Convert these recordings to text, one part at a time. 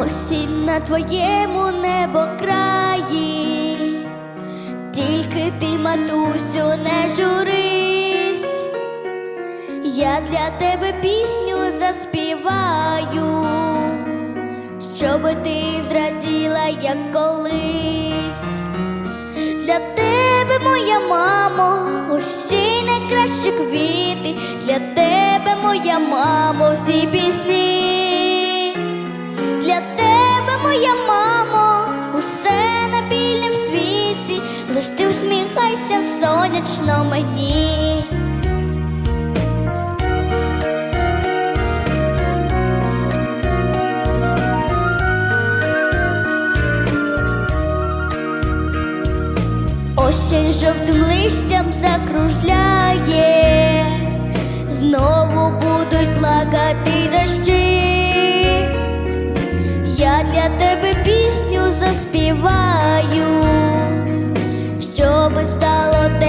Осінь на твоєму небокраї, тільки ти, матусю, не журись, я для тебе пісню заспіваю, щоби ти зраділа, як колись. Для тебе, моя мамо, усі найкращі квіти, для тебе, моя мамо, всі пісні. Лиш ти усміхайся сонячно мені. Осінь жовтим листям закружляє, знову будуть плакати дощі. Я для тебе пісню заспіваю,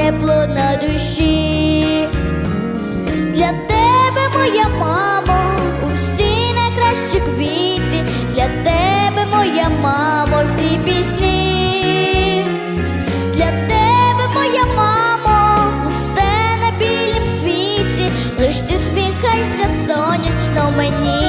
тепло на душі. Для тебе, моя мамо, усі найкращі квіти, для тебе, моя мамо, всі пісні. Для тебе, моя мамо, усе на білім світі, лиш ти всміхайся сонячно мені.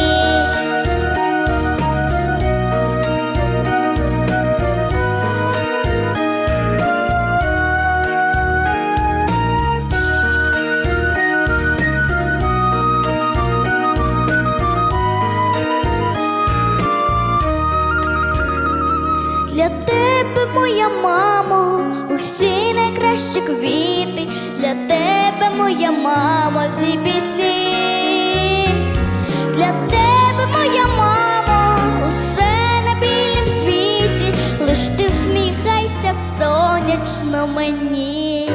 Мамо, усі найкращі квіти, для тебе, моя мама, всі пісні. Для тебе, моя мамо, усе на білім світі, лиш ти всміхайся сонячно мені.